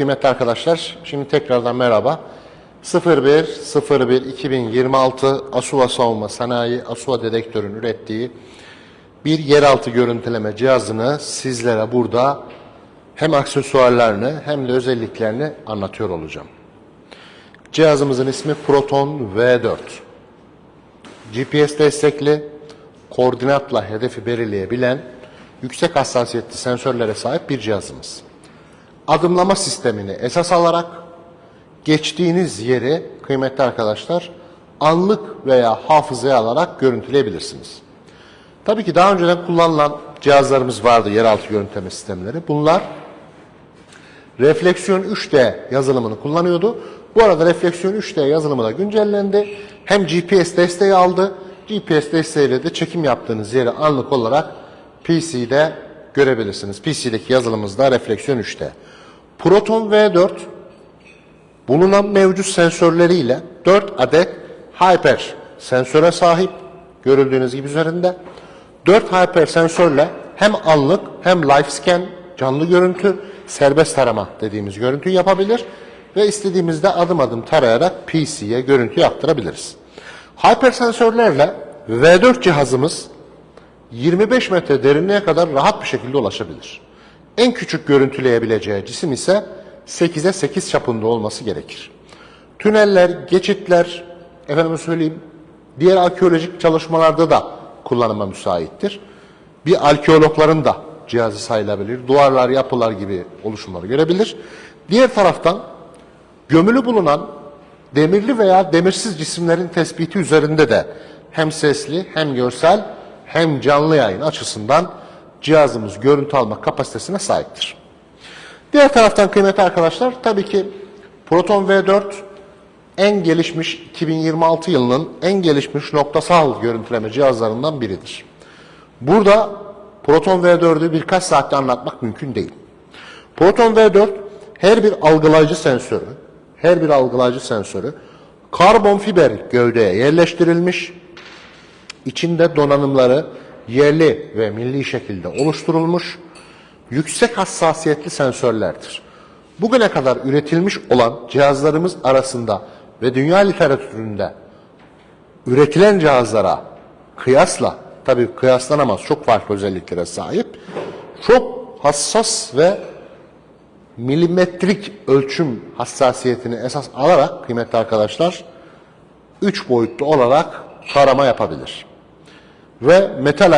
kıymetli arkadaşlar. Şimdi tekrardan merhaba. 01 01 2026 Asuva Savunma Sanayi Asuva Dedektör'ün ürettiği bir yeraltı görüntüleme cihazını sizlere burada hem aksesuarlarını hem de özelliklerini anlatıyor olacağım. Cihazımızın ismi Proton V4. GPS destekli, koordinatla hedefi belirleyebilen, yüksek hassasiyetli sensörlere sahip bir cihazımız. Adımlama sistemini esas alarak geçtiğiniz yeri kıymetli arkadaşlar anlık veya hafızaya alarak görüntüleyebilirsiniz. Tabii ki daha önceden kullanılan cihazlarımız vardı yeraltı görüntüleme sistemleri. Bunlar Refleksiyon 3D yazılımını kullanıyordu. Bu arada Refleksiyon 3D yazılımı da güncellendi. Hem GPS desteği aldı. GPS desteğiyle de çekim yaptığınız yeri anlık olarak PC'de görebilirsiniz. PC'deki yazılımımızda Refleksiyon 3D. Proton V4 bulunan mevcut sensörleriyle 4 adet Hyper sensöre sahip. Görüldüğünüz gibi üzerinde. 4 Hyper sensörle hem anlık hem live scan canlı görüntü, serbest tarama dediğimiz görüntüyü yapabilir ve istediğimizde adım adım tarayarak PC'ye görüntü yaptırabiliriz. Hyper sensörlerle V4 cihazımız 25 metre derinliğe kadar rahat bir şekilde ulaşabilir. En küçük görüntüleyebileceği cisim ise 8'e 8 çapında olması gerekir. Tüneller, geçitler, efendime söyleyeyim, diğer arkeolojik çalışmalarda da kullanıma müsaittir. Bir arkeologların da cihazı sayılabilir. Duvarlar, yapılar gibi oluşumları görebilir. Diğer taraftan gömülü bulunan demirli veya demirsiz cisimlerin tespiti üzerinde de hem sesli hem görsel hem canlı yayın açısından cihazımız görüntü alma kapasitesine sahiptir. Diğer taraftan kıymetli arkadaşlar tabii ki Proton V4 en gelişmiş 2026 yılının en gelişmiş noktasal görüntüleme cihazlarından biridir. Burada Proton V4'ü birkaç saatte anlatmak mümkün değil. Proton V4 her bir algılayıcı sensörü, her bir algılayıcı sensörü karbon fiber gövdeye yerleştirilmiş, içinde donanımları yerli ve milli şekilde oluşturulmuş, yüksek hassasiyetli sensörlerdir. Bugüne kadar üretilmiş olan cihazlarımız arasında ve dünya literatüründe üretilen cihazlara kıyasla, tabii kıyaslanamaz çok farklı özelliklere sahip, çok hassas ve milimetrik ölçüm hassasiyetini esas alarak kıymetli arkadaşlar, üç boyutlu olarak tarama yapabilir. Ve metal